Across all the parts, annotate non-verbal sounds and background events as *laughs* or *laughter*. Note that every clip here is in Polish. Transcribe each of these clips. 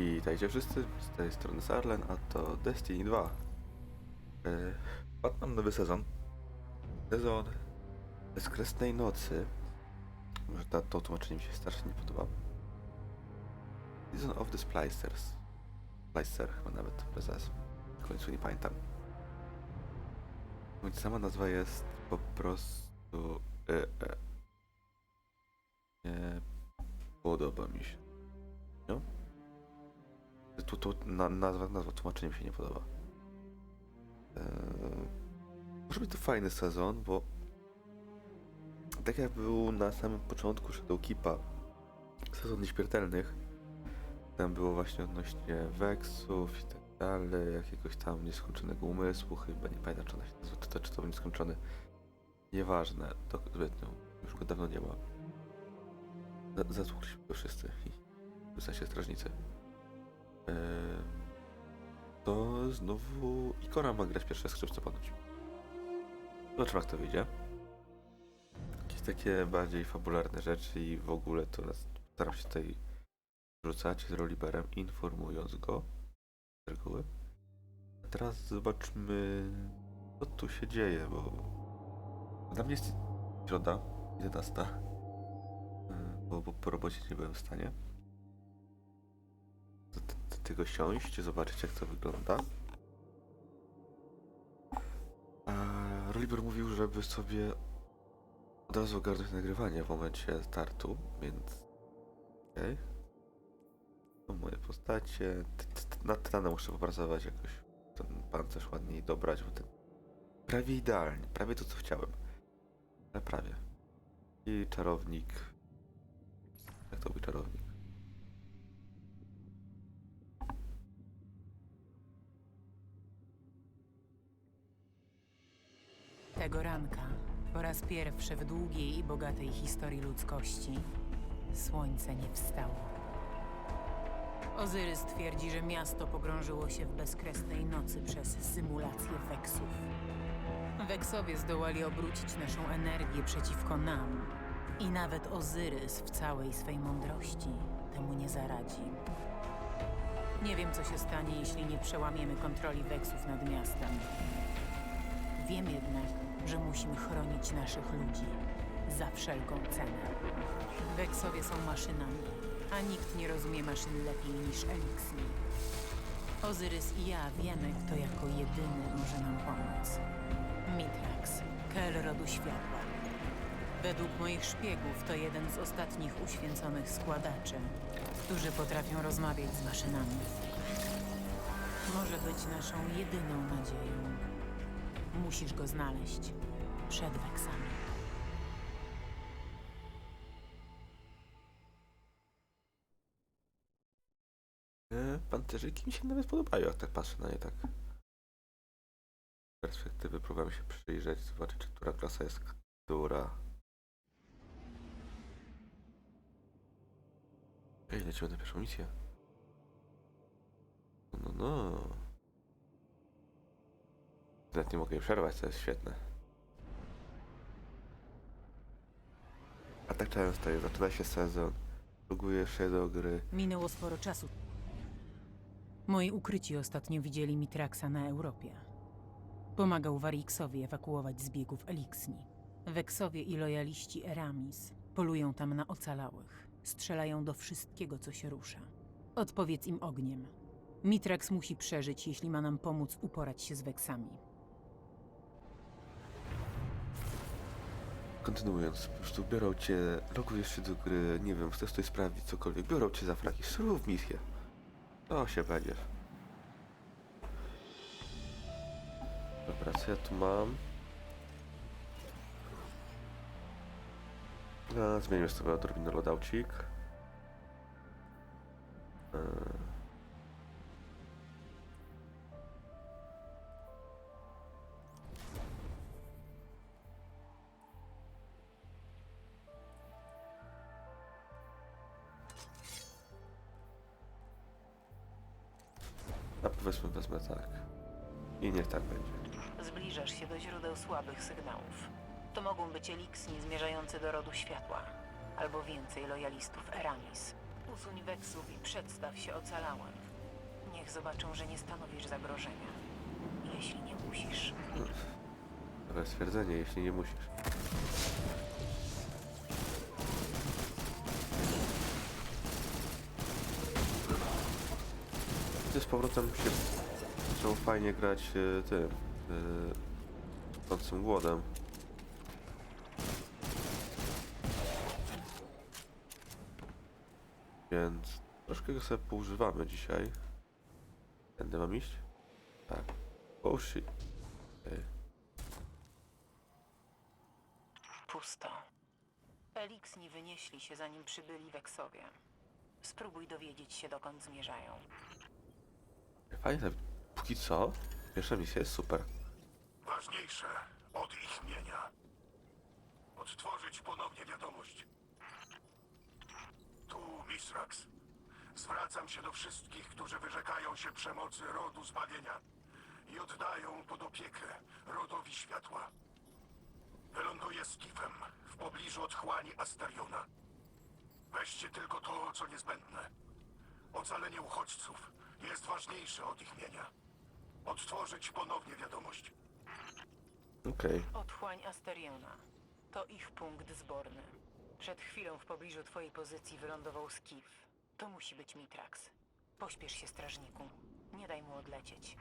Witajcie wszyscy, z tej strony Sarlen, a to Destiny 2. Yy, Padł nam nowy sezon. Sezon Bezkresnej Nocy. Może ta, to tłumaczenie mi się strasznie nie podoba. Season of the Splicers. Splicer chyba nawet, bez S. W końcu nie pamiętam. Bądź sama nazwa jest po prostu... E, e. Nie podoba mi się. No? Tu, tu na, nazwa, nazwa tłumaczenia mi się nie podoba. Eee, może być to fajny sezon, bo tak jak był na samym początku Shadowkeepa sezon nieśmiertelnych, tam było właśnie odnośnie Vexów i tak dalej, jakiegoś tam nieskończonego umysłu, chyba nie pamiętam czy, ona się nazywa, czy, to, czy to był nieskończony. Nieważne, to zbytnio, już go dawno nie ma. Za- Zasłuchaliśmy go wszyscy, *laughs* w sensie strażnicy. To znowu Ikora ma grać pierwsze skrzypce ponoć. Zobaczymy jak to wyjdzie. Jakieś takie bardziej fabularne rzeczy i w ogóle to staram się tutaj rzucać z Roliberem, informując go z reguły. A teraz zobaczmy co tu się dzieje, bo dla mnie jest środa 11, Eee, bo, bo po robocie nie byłem w stanie tego siąść, zobaczyć jak to wygląda. A Roliber mówił, żeby sobie od razu ogarnąć nagrywanie w momencie startu, więc okej. To moje postacie. Nad tytanem muszę popracować jakoś. Ten pancerz ładniej dobrać, bo ten prawie idealnie, prawie to co chciałem. Ale prawie. I czarownik. Jak to był czarownik? Tego ranka, po raz pierwszy w długiej i bogatej historii ludzkości, słońce nie wstało. Ozyrys twierdzi, że miasto pogrążyło się w bezkresnej nocy przez symulację weksów. Weksowie zdołali obrócić naszą energię przeciwko nam. I nawet Ozyrys w całej swej mądrości temu nie zaradzi. Nie wiem, co się stanie, jeśli nie przełamiemy kontroli weksów nad miastem. Wiem jednak, że musimy chronić naszych ludzi za wszelką cenę. Weksowie są maszynami, a nikt nie rozumie maszyn lepiej niż Elixir. Ozyrys i ja wiemy, kto jako jedyny może nam pomóc. Mitrax, Kel rodu światła. Według moich szpiegów to jeden z ostatnich uświęconych składaczy, którzy potrafią rozmawiać z maszynami. Może być naszą jedyną nadzieją. Musisz go znaleźć przed weksami. E, Pancerzyki mi się nawet podobają, jak tak patrzę na nie tak. Z perspektywy próbujemy się przyjrzeć, zobaczyć, która klasa jest która. Ej, lecimy na pierwszą misję. No, no, no. Nawet nie mogę jej przerwać, to jest świetne. A tak często jest, zaczyna się sezon, logujesz się do gry, Minęło sporo czasu. Moi ukryci ostatnio widzieli Mitraxa na Europie. Pomagał Wariksowi ewakuować z biegów Elixni. Weksowie i lojaliści Eramis polują tam na ocalałych. Strzelają do wszystkiego, co się rusza. Odpowiedz im ogniem. Mitrax musi przeżyć, jeśli ma nam pomóc uporać się z Weksami. Kontynuując, po prostu biorą cię, logujesz się do gry, nie wiem, chcesz coś sprawdzić, cokolwiek, biorą cię za fraki, zrób misję. To się będziesz. Dobra, co ja tu mam? A, zmienimy sobie odrobinę loadoucik. Eee. Lojalistów Eramis. Usuń weksów i przedstaw się ocalałem. Niech zobaczą, że nie stanowisz zagrożenia. Jeśli nie musisz. Dobre stwierdzenie, jeśli nie musisz. Ty z powrotem się zaczął fajnie grać e, tym nocnym głodem. Więc troszkę go sobie poużywamy dzisiaj. Będę mam iść? Tak. Oh shit. Ej. Pusto. Eliksni wynieśli się, zanim przybyli weksowie. Spróbuj dowiedzieć się, dokąd zmierzają. Fajne. Póki co, pierwsza misja jest super. Ważniejsze od ich mienia. Odtworzyć ponownie wiadomość. Tu, Misrax. Zwracam się do wszystkich, którzy wyrzekają się przemocy rodu zbawienia i oddają pod opiekę rodowi światła. Wyląduję z Kifem w pobliżu otchłani Astariona. Weźcie tylko to, co niezbędne. Ocalenie uchodźców jest ważniejsze od ich mienia. Odtworzyć ponownie wiadomość. Okej. Otchłań Asteriona. To ich punkt zborny. Przed chwilą w pobliżu twojej pozycji wylądował Skif. To musi być Mitrax. Pośpiesz się, strażniku. Nie daj mu odlecieć.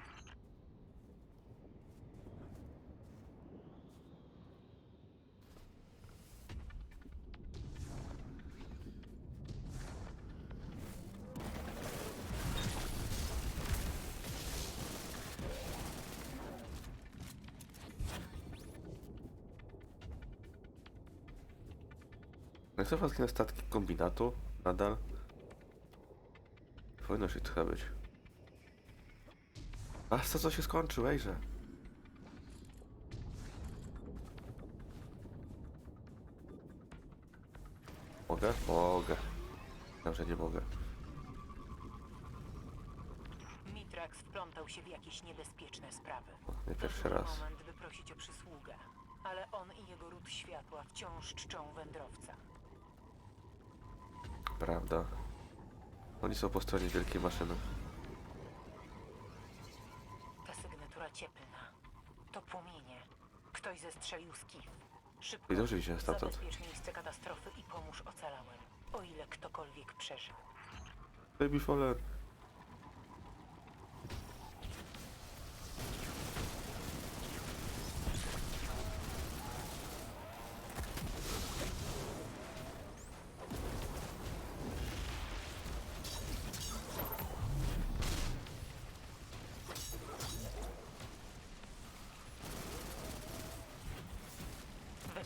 Nagrywam na statki kombinatu nadal. Powinno się trochę być. A co co się skończył, ejże. Mogę? Mogę. Dobrze, nie mogę. Mitrax wplątał się w jakieś niebezpieczne sprawy. Nie pierwszy To raz. moment, by prosić o przysługę. Ale on i jego ród światła wciąż czczą wędrowca. Prawda. Oni są po stronie wielkiej maszyny. Ta sygnatura cieplna. To płomienie. Ktoś zestrzelił skif. Szybko. I dobrze widziałem stamtąd. Zabezpiecz miejsce katastrofy i pomóż ocalałym. O ile ktokolwiek przeżył. Baby Fallen.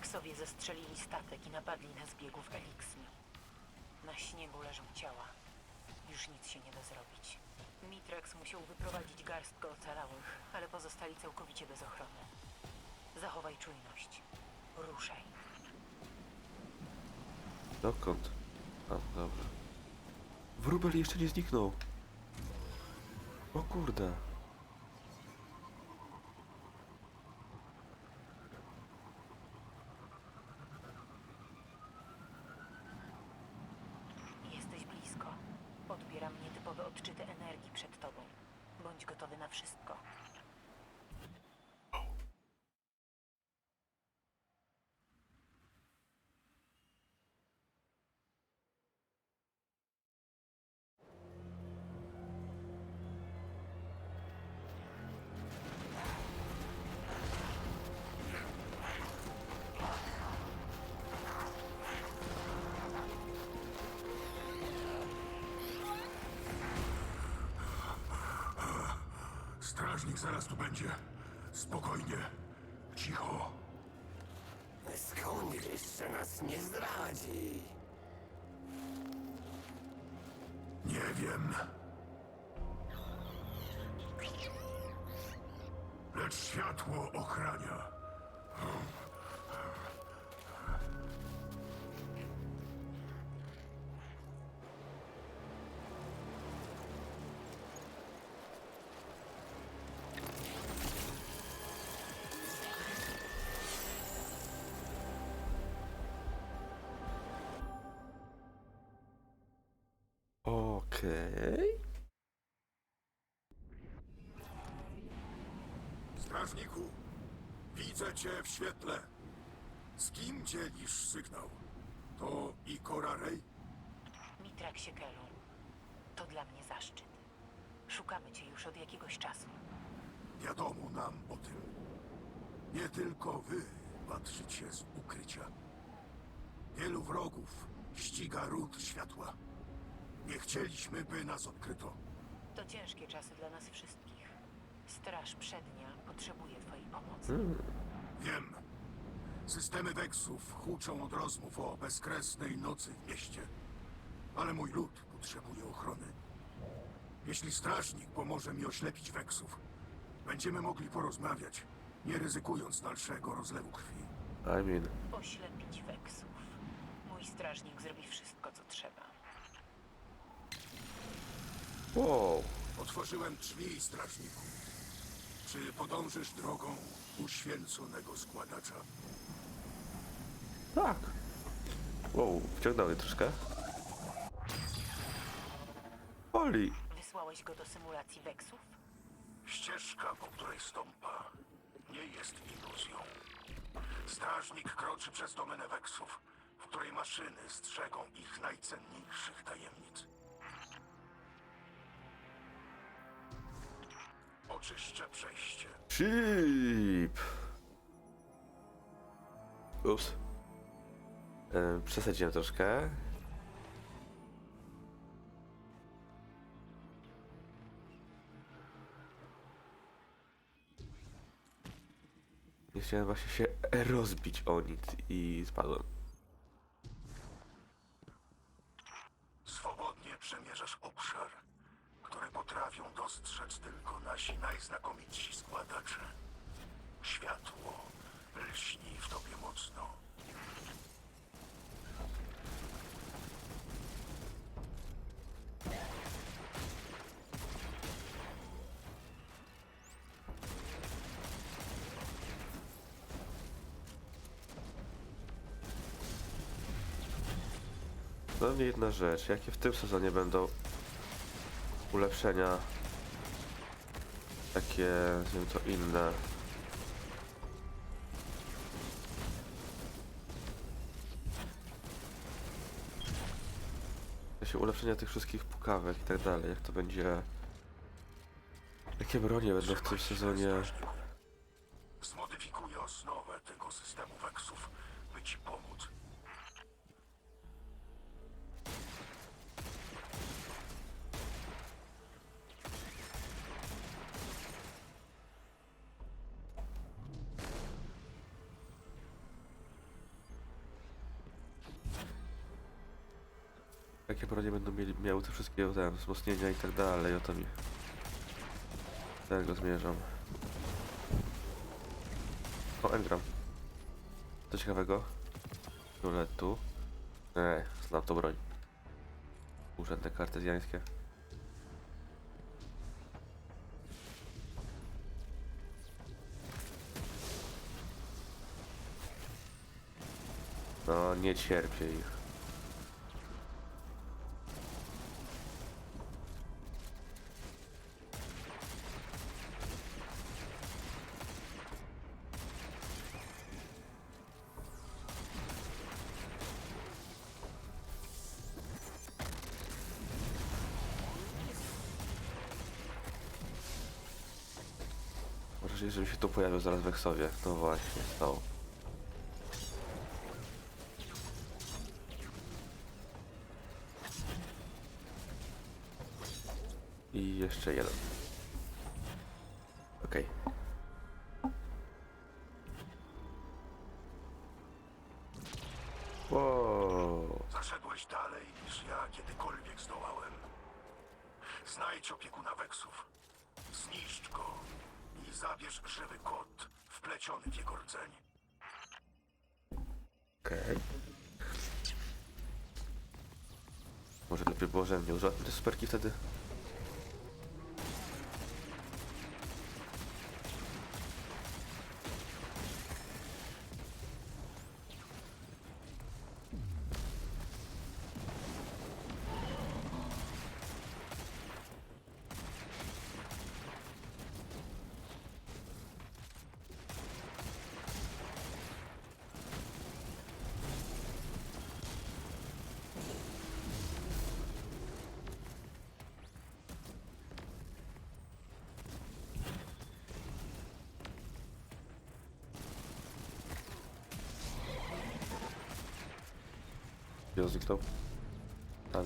Weksowie zestrzelili statek i napadli na zbiegów Eliksni. Na śniegu leżą ciała. Już nic się nie da zrobić. Mitrax musiał wyprowadzić garstkę ocalałych, ale pozostali całkowicie bez ochrony. Zachowaj czujność. Ruszaj. Dokąd? A, dobra. Wróbel jeszcze nie zniknął. O kurde. Strażnik zaraz tu będzie. Spokojnie. Cicho. Skąd jeszcze nas nie zdradzi? Nie wiem. Lecz światło ochrania. Okej. Strażniku, widzę cię w świetle. Z kim dzielisz sygnał? To Ikora Rey? Mitrak Siekelu, to dla mnie zaszczyt. Szukamy cię już od jakiegoś czasu. Wiadomo nam o tym. Nie tylko wy patrzycie z ukrycia. Wielu wrogów ściga ród światła. Nie chcieliśmy, by nas odkryto. To ciężkie czasy dla nas wszystkich. Straż Przednia potrzebuje twojej pomocy. Wiem. Systemy Weksów huczą od rozmów o bezkresnej nocy w mieście. Ale mój lud potrzebuje ochrony. Jeśli strażnik pomoże mi oślepić Weksów, będziemy mogli porozmawiać, nie ryzykując dalszego rozlewu krwi. I mean. Oślepić Weksów. Mój strażnik zrobi wszystko, co trzeba. Wow. Otworzyłem drzwi, strażniku. Czy podążysz drogą uświęconego składacza? Tak. Wow, wciągnął mnie troszkę. Oli. Wysłałeś go do symulacji Weksów? Ścieżka, po której stąpa, nie jest iluzją. Strażnik kroczy przez domenę Weksów, w której maszyny strzegą ich najcenniejszych tajemnic. Oczyszczę przejście. Chip. Ups. Yy, przesadziłem troszkę. Nie chciałem właśnie się rozbić o nic i spadłem. Swobodnie przemierzasz potrafią dostrzec tylko nasi najznakomitsi składacze. Światło lśni w tobie mocno. No mnie jedna rzecz, jakie w tym sezonie będą ulepszenia. Takie, nazwijmy to inne. W sensie ulepszenia tych wszystkich pukawek i tak dalej, jak to będzie... Jakie bronie będą w tym sezonie... Bronie będą mieli, miały te wszystkie tam, wzmocnienia i tak dalej, o to mi... Tego zmierzam. O, engram. Co ciekawego? Fioletu. Eee, znam tą broń. Urzędy kartezjańskie. No, nie cierpię ich. Tu pojawił zaraz w Eksowie. No właśnie, stało. I jeszcze jeden. Okej. Wow. Zaszedłeś dalej niż ja kiedykolwiek zdołałem. Znajdź opiekuna weksów. Zniszcz go zabierz żywy kot wpleciony w jego rdzeń. Okej. Może lepiej było, żebym nie użył te superki wtedy? Gdzie on zniknął? Tam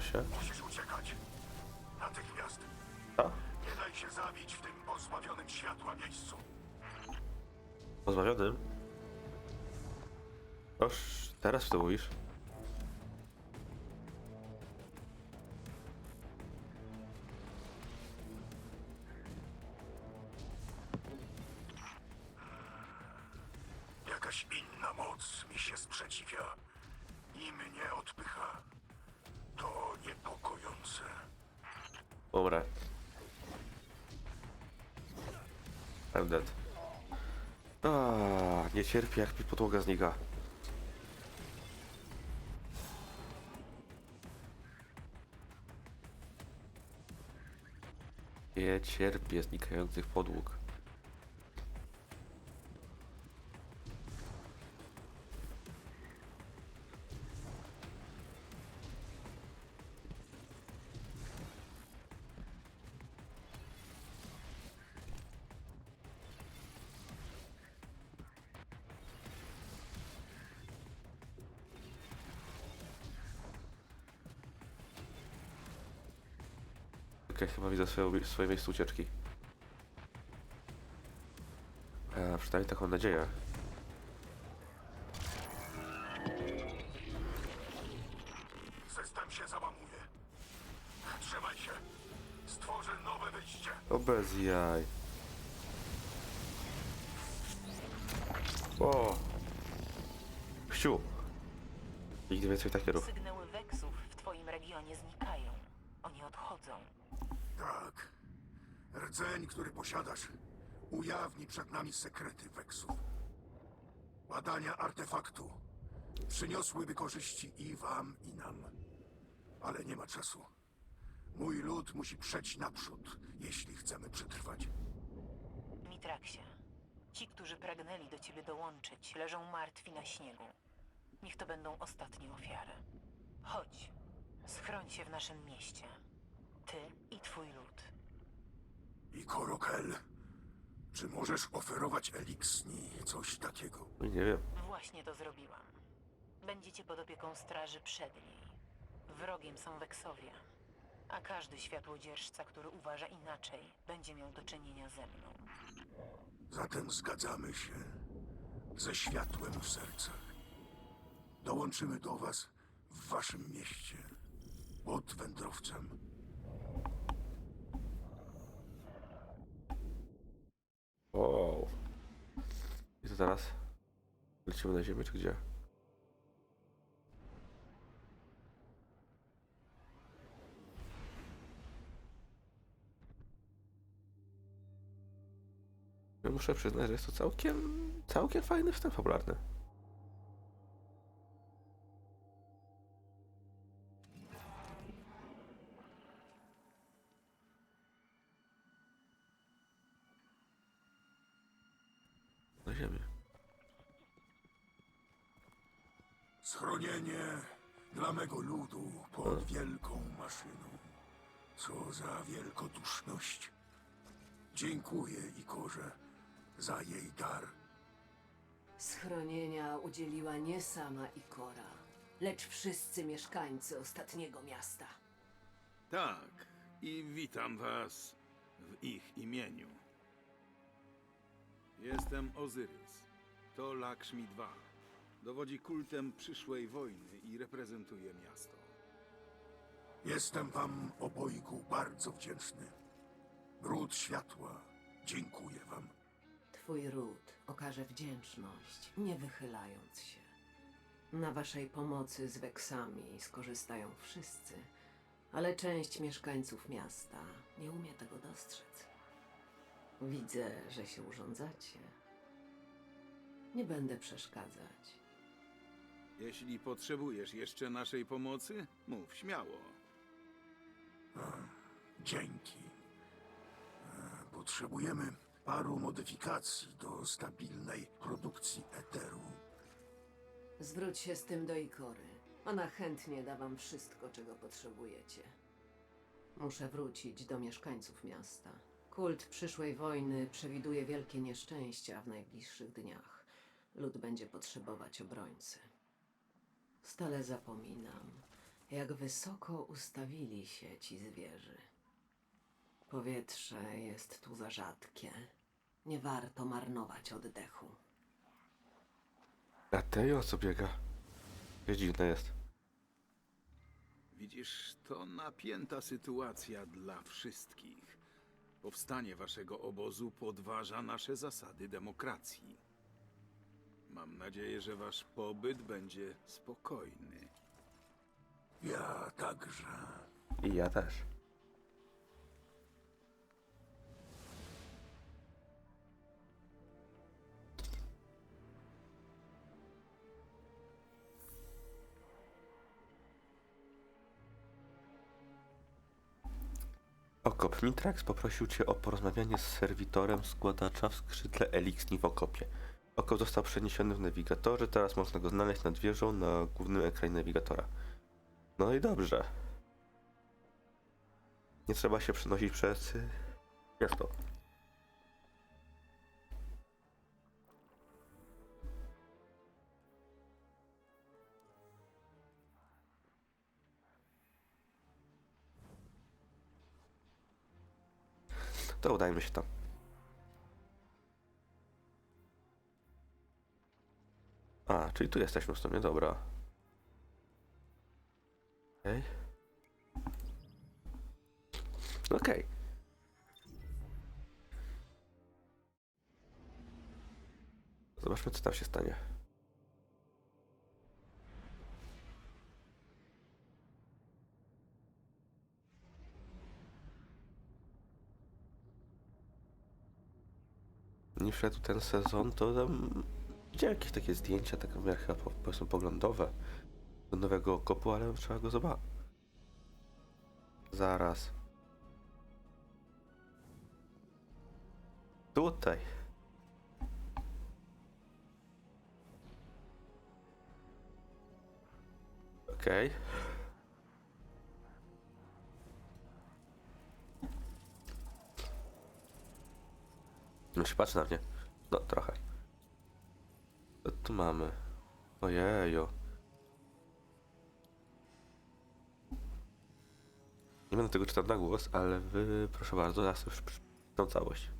udało się. Musisz uciekać. Natychmiast. A? Nie daj się zabić w tym pozbawionym światła miejscu. Pozbawionym? Oż, teraz to mówisz? Cierpię jak mi podłoga znika. Nie cierpię znikających podłóg. Okej, chyba widzę swoje, swoje miejsce ucieczki. E, przynajmniej taką nadzieję. System się załamuje. Trzymaj się. Stworzę nowe wyjście. O bez jaj. O! Chciu! Nigdy więcej takich rów. Sygnały weksów w twoim regionie znikają. Oni odchodzą. Tak. Posiadasz, ujawni przed nami sekrety Weksów. Badania artefaktu przyniosłyby korzyści i wam, i nam. Ale nie ma czasu. Mój lud musi przejść naprzód, jeśli chcemy przetrwać. Mitraksie, ci, którzy pragnęli do ciebie dołączyć, leżą martwi na śniegu. Niech to będą ostatnie ofiary. Chodź, schroń się w naszym mieście. Ty i twój lud. I Korokel, czy możesz oferować Eliksni coś takiego? Nie wiem. Właśnie to zrobiłam. Będziecie pod opieką straży przedniej. Wrogiem są weksowie. A każdy światłodzierżca, który uważa inaczej, będzie miał do czynienia ze mną. Zatem zgadzamy się ze światłem w sercach. Dołączymy do was w waszym mieście pod wędrowcem. Wow. Teraz? Lecimy na ziemię, czy gdzie? Ja muszę przyznać, że jest to całkiem, całkiem fajny wstęp fabularny. Dziękuję Ikorze za jej dar. Schronienia udzieliła nie sama Ikora, lecz wszyscy mieszkańcy ostatniego miasta. Tak, i witam was w ich imieniu. Jestem Ozyrys. To Lakshmi II. Dowodzi kultem przyszłej wojny i reprezentuje miasto. Jestem wam obojgu bardzo wdzięczny. Ród światła, dziękuję wam. Twój ród okaże wdzięczność, nie wychylając się. Na waszej pomocy z weksami skorzystają wszyscy, ale część mieszkańców miasta nie umie tego dostrzec. Widzę, że się urządzacie. Nie będę przeszkadzać. Jeśli potrzebujesz jeszcze naszej pomocy, mów śmiało. Dzięki. Potrzebujemy paru modyfikacji do stabilnej produkcji eteru. Zwróć się z tym do Ikory. Ona chętnie da wam wszystko, czego potrzebujecie. Muszę wrócić do mieszkańców miasta. Kult przyszłej wojny przewiduje wielkie nieszczęścia w najbliższych dniach. Lud będzie potrzebować obrońcy. Stale zapominam, jak wysoko ustawili się ci zwierzy. Powietrze jest tu za rzadkie. Nie warto marnować oddechu. A tej o co biega? Dziwne jest. Widzisz, to napięta sytuacja dla wszystkich. Powstanie waszego obozu podważa nasze zasady demokracji. Mam nadzieję, że wasz pobyt będzie spokojny. Ja także. I ja też. Okop Mitrax poprosił cię o porozmawianie z serwitorem składacza w skrzydle Elixni w okopie. Okop został przeniesiony w nawigatorze, teraz można go znaleźć nad wieżą na głównym ekranie nawigatora. No i dobrze. Nie trzeba się przenosić przez y, miasto. To udajmy się tam. A, czyli tu jesteśmy w sumie, dobra. Okej. Okej. Zobaczmy, co tam się stanie. Nie wszedł ten sezon, to tam widziałem jakieś takie zdjęcia, takie miarę chyba po- powiedzmy poglądowe do nowego okopu, ale trzeba go zobaczyć. Zaraz. Tutaj. Okej. No się patrzy na mnie. No, trochę. Co tu mamy? Ojejo. Nie będę tego czytał na głos, ale wy, proszę bardzo, ja sobie przeczytam całość.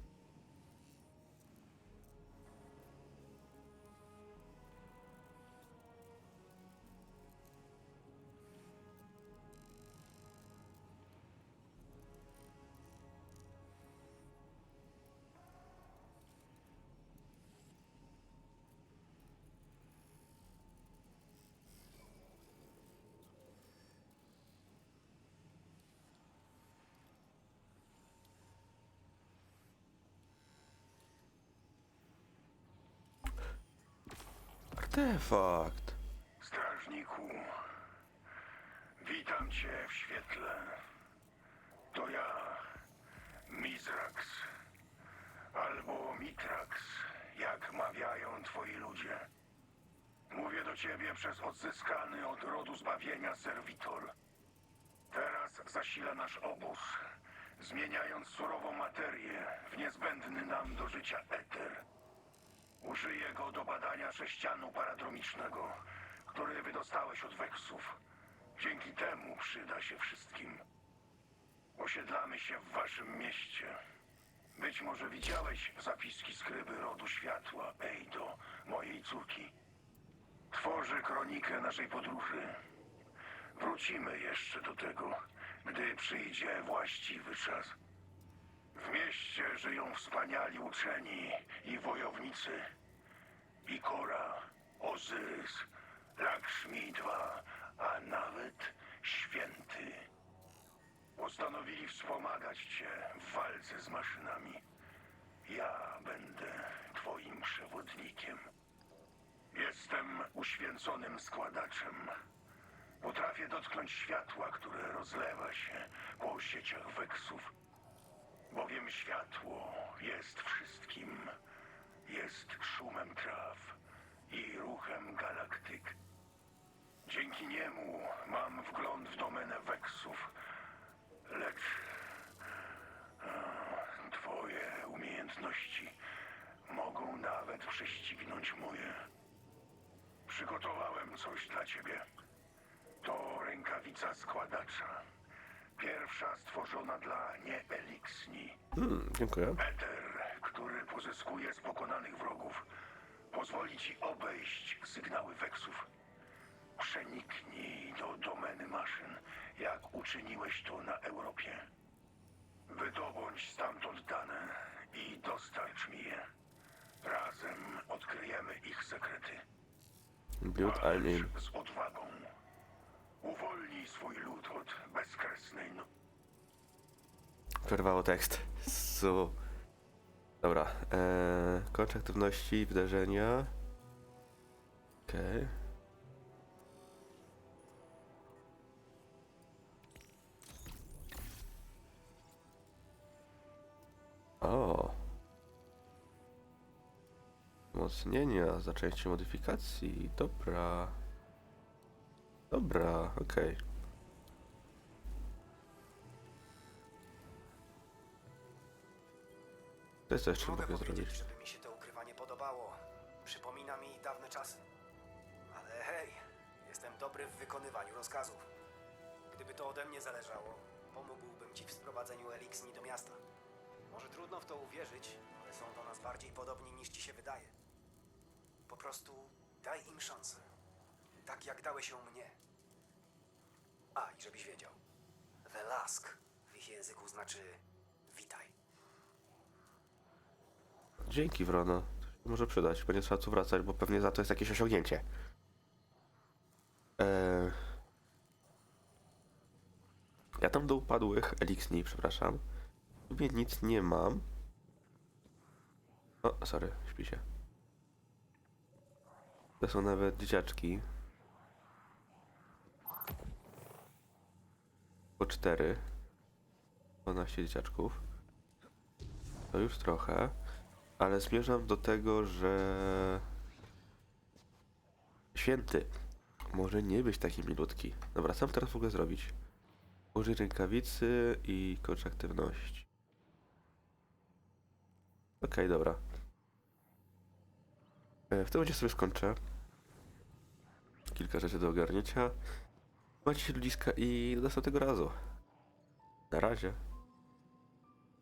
Artefakt. Strażniku, witam cię w świetle. To ja, Mizrax, albo Mitrax, jak mawiają twoi ludzie. Mówię do ciebie przez odzyskany od rodu zbawienia serwitor. Teraz zasila nasz obóz, zmieniając surową materię w niezbędny nam do życia eter. Użyję go do badania sześcianu paradromicznego, który wydostałeś od weksów. Dzięki temu przyda się wszystkim. Osiedlamy się w waszym mieście. Być może widziałeś zapiski skryby rodu światła, Eido, mojej córki. Tworzy kronikę naszej podróży. Wrócimy jeszcze do tego, gdy przyjdzie właściwy czas. W mieście żyją wspaniali uczeni i wojownicy. Ikora, Ozyrys, Lakshmi II, a nawet święty. Postanowili wspomagać cię w walce z maszynami. Ja będę twoim przewodnikiem. Jestem uświęconym składaczem. Potrafię dotknąć światła, które rozlewa się po sieciach weksów. Bowiem światło jest wszystkim. Jest szumem traw i ruchem galaktyk. Dzięki niemu mam wgląd w domenę weksów. Lecz a, twoje umiejętności mogą nawet prześcignąć moje. Przygotowałem coś dla ciebie. To rękawica składacza. Pierwsza stworzona dla nie-Elixni. Hmm, dziękuję. Eter, który pozyskuje z pokonanych wrogów, pozwoli ci obejść sygnały weksów. Przeniknij do domeny maszyn, jak uczyniłeś to na Europie. Wydobądź stamtąd dane i dostarcz mi je. Razem odkryjemy ich sekrety. Build Walcz Army. z odwagą. Uwolnij swój lud od bezkresnej no... Przerwało tekst. So. Dobra. Eee, kończ aktywności, wydarzenia. Okej. O. Wzmocnienia za częścią modyfikacji. Dobra. Dobra, okej. To jest co jeszcze Mogę powiedzieć, zrobić. żeby mi się to ukrywanie podobało. Przypomina mi dawne czasy. Ale hej, jestem dobry w wykonywaniu rozkazów. Gdyby to ode mnie zależało, pomógłbym ci w sprowadzeniu Elixni do miasta. Może trudno w to uwierzyć, ale są do nas bardziej podobni niż ci się wydaje. Po prostu daj im szansę. Tak jak dałeś ją mnie. A, i żebyś wiedział. The Lask w ich języku znaczy witaj. Dzięki, Wrono. Może przydać. Będzie trzeba tu wracać, bo pewnie za to jest jakieś osiągnięcie. Eee... Ja tam do upadłych Elixni, przepraszam. W nic nie mam. O, sorry, śpi się. To są nawet dzieciaczki. Po cztery. 12 dzieciaczków. To już trochę. Ale zmierzam do tego, że święty może nie być taki milutki. Dobra, co teraz ogóle zrobić? Użyj rękawicy i kocz aktywności. Okej, dobra. E, W tym momencie sobie skończę. Kilka rzeczy do ogarnięcia. Macie ludziska i do następnego razu. Na razie.